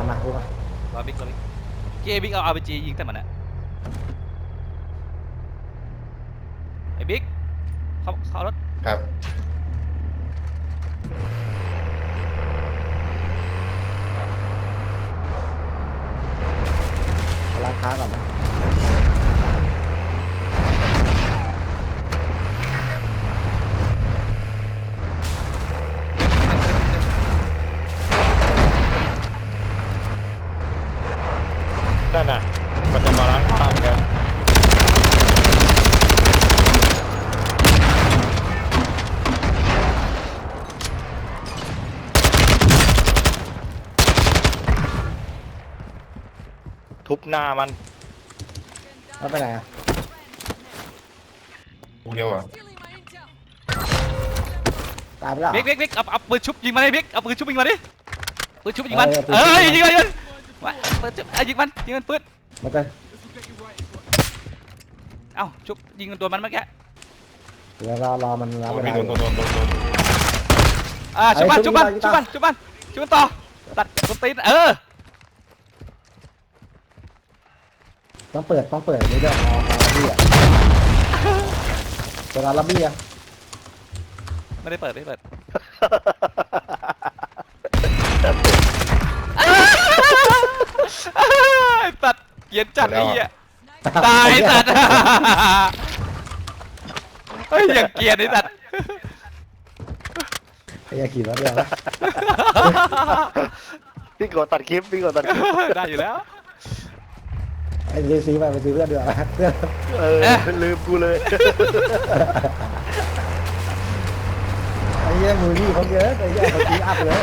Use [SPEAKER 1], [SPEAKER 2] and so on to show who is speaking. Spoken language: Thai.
[SPEAKER 1] ามมาพูดมาร
[SPEAKER 2] อบิ๊กรอบิ๊กเกบิ๊กเอาอาร์พีจียิงแต่มันอะไอ้บิ๊กเขาเขารถ
[SPEAKER 3] ครับ
[SPEAKER 1] เอาร้านค้าก่อนนะ
[SPEAKER 3] นั่นน่ะ มันจะมาล้างข้ามกันทุบหน้ามัน
[SPEAKER 1] แล้วไปไหนอะ
[SPEAKER 3] เดียวอะ
[SPEAKER 1] ตายไปแล้ว
[SPEAKER 2] บิ๊กบิ๊กบิ๊กเอาเอาปืนชุบยิงมาเลยบิ๊กเอาปืนชุบยิงมาดิปืนชุบยิงมัน
[SPEAKER 1] เออปืน
[SPEAKER 2] เอ
[SPEAKER 1] ชุบ
[SPEAKER 2] อยิงมันยิง มันมาปืนชุบเอายิงมันยิงมันปืน
[SPEAKER 1] มันจะ
[SPEAKER 2] เอ้าชุบยิงตัวมันเมื่อกี้
[SPEAKER 1] เดี๋ยวรอรอมันรอ
[SPEAKER 3] โด
[SPEAKER 1] เวนลา
[SPEAKER 3] โดนโดนโดนโดน
[SPEAKER 2] อ่าชุบมัน
[SPEAKER 1] เอ้ย
[SPEAKER 2] ชุบมัน
[SPEAKER 1] ชุ
[SPEAKER 2] ชุ
[SPEAKER 1] บบมั
[SPEAKER 2] มันนชุบมันชุบมันต่อตัดต้นตีนเออ
[SPEAKER 1] ต้องเปิดต้องเปิดนี่ด้วยรอรอระเบียบเวลาระเบียบ
[SPEAKER 2] ไม่ได้เปิดไม่ได้เปิด ไอ้ตัดเกลียนจัดไอ้เหี้ยตายไอ้ตัดเฮ้ยอย่างเกลียนไอ้ตัด
[SPEAKER 1] ไอ้ยาขี่รถเดียวนะ
[SPEAKER 4] พี่กดตัดคลิปพี่กดตัดคลิป
[SPEAKER 2] ได้อยู่แล้ว
[SPEAKER 1] ไอ้ซื้อซื้อไปไปซื้อเพื่อนเดียวนะเพื่อน
[SPEAKER 4] เออ
[SPEAKER 2] เอ๊ะ
[SPEAKER 4] ลืมกูเลย
[SPEAKER 1] ไอ้เหี้ยมือนี่เขาเยอะไอ้เหี้ยเขาซื้ออัพเลย